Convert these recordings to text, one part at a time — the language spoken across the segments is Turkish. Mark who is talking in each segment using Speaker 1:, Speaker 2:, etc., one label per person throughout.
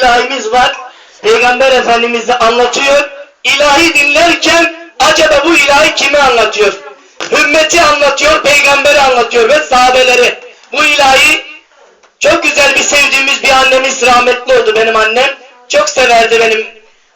Speaker 1: ilahimiz var. Peygamber Efendimiz de anlatıyor. İlahi dinlerken acaba bu ilahi kimi anlatıyor? Ümmeti anlatıyor, peygamberi anlatıyor ve sahabeleri. Bu ilahi çok güzel bir sevdiğimiz bir annemiz rahmetli oldu benim annem. Çok severdi benim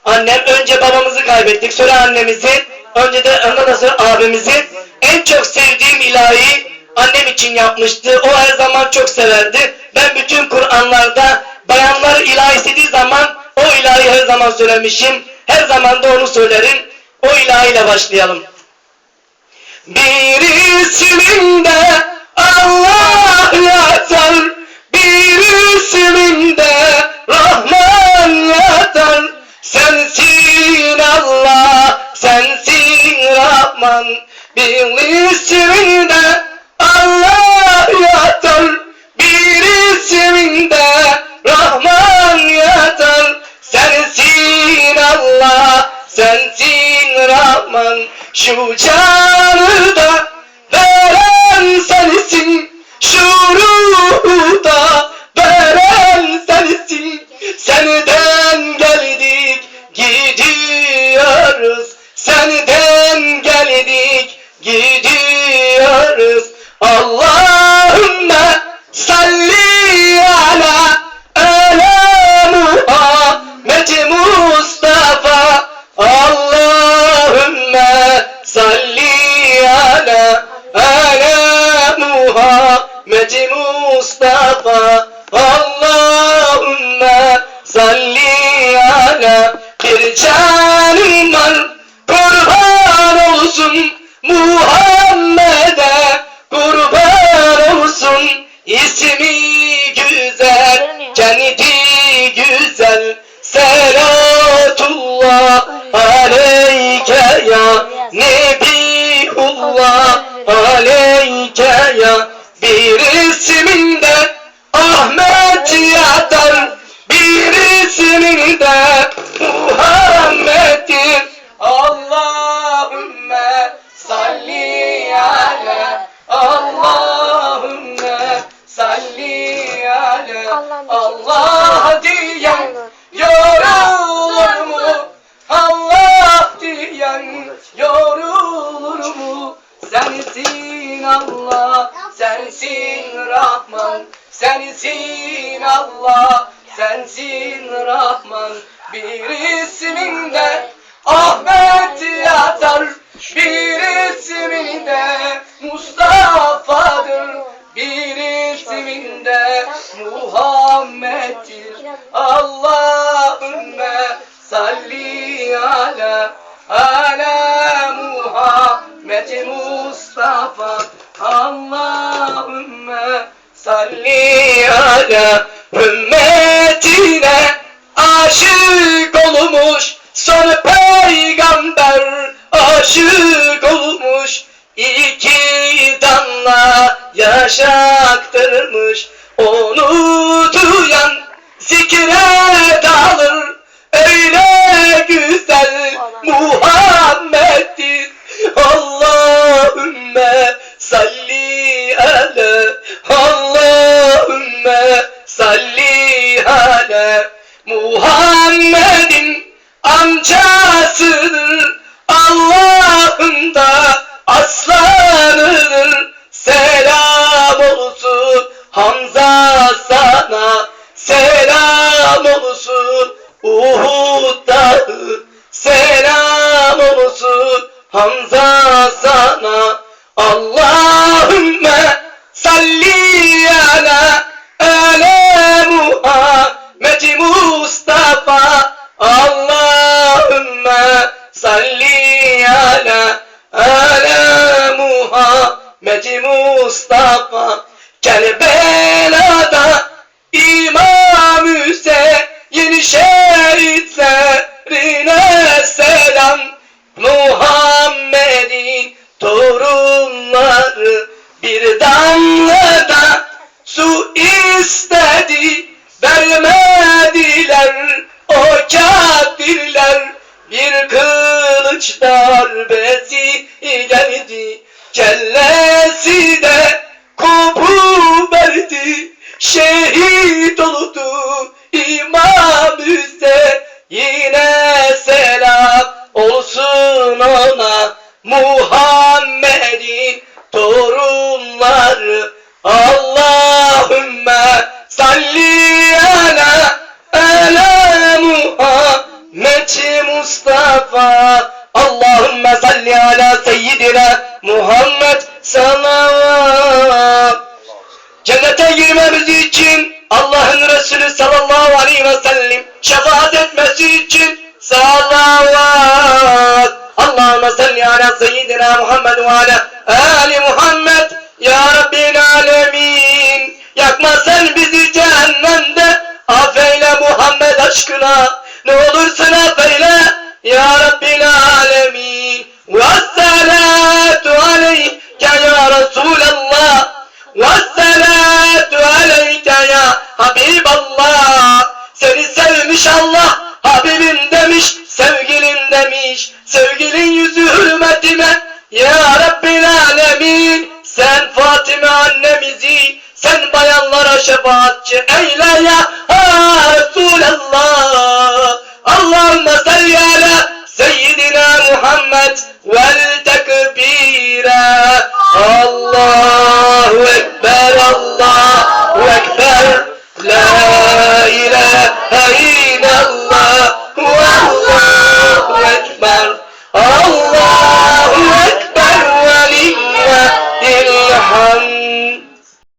Speaker 1: annem. Önce babamızı kaybettik, sonra annemizi, önce de ondan sonra abimizi. En çok sevdiğim ilahi annem için yapmıştı. O her zaman çok severdi. Ben bütün Kur'anlarda bayanlar ilahi istediği zaman o ilahi her zaman söylemişim. Her zaman da onu söylerim. O ilahiyle başlayalım. Bir isminde Allah yatar, bir isminde Rahman yatar. Sensin Allah, sensin Rahman, bir isminde Allah yatar, sensin Rahman, şu canı da veren sensin, şu ruhu da veren sensin. Senden Muhammed Mustafa. Allahümme salli ala. Bir canım var kurban olsun Muhammed'e. Kurban olsun ismi güzel kendi güzel. Selatullah aleyke ya Nebiyullah aleyke ya bir isminde Ahmet yatar sensin Allah, sensin Rahman. Bir isminde Ahmet yatar, bir isminde Mustafa'dır, bir isminde Muhammed'dir. Allahümme salli ala ala Muhammed Mustafa. Allahümme salli ala ümmetine aşık olmuş son peygamber aşık olmuş. İki damla yaşaktırmış onu Muhammed'in amcasıdır Allah'ın da aslanıdır Selam olsun. Hamza sana Selam olsun. Uhud Selam olsun. Hamza salli ala ala Muhammed Mustafa. Kerbela'da İmam Hüseyin şehitlerine kılıç darbesi geldi. Kellesi de kopu Şehit oldu İmam Hüseyin Yine selam olsun ona. Muhammed'in torunları. Allahümme salli ala ala Muhammed Mustafa seyyidina Muhammed salavat. Cennete girmemiz için Allah'ın Resulü sallallahu aleyhi ve sellem şefaat etmesi için salavat. Allahümme salli ala seyyidina Muhammed ve ala ali Muhammed ya Rabbil alemin. Yakma sen bizi cehennemde affeyle Muhammed aşkına. Ne olursun affeyle ya Rabbil alemin. Ve demiş. Sevgilin yüzü hürmetine, Ya Rabbil Alemin. Sen Fatime annemizi, sen bayanlara şefaatçi eyle ya Resulallah. Allahümme salli ala seyyidina Muhammed vel tekbire. Allahu Ekber, Allahu Ekber. La ilahe illallah.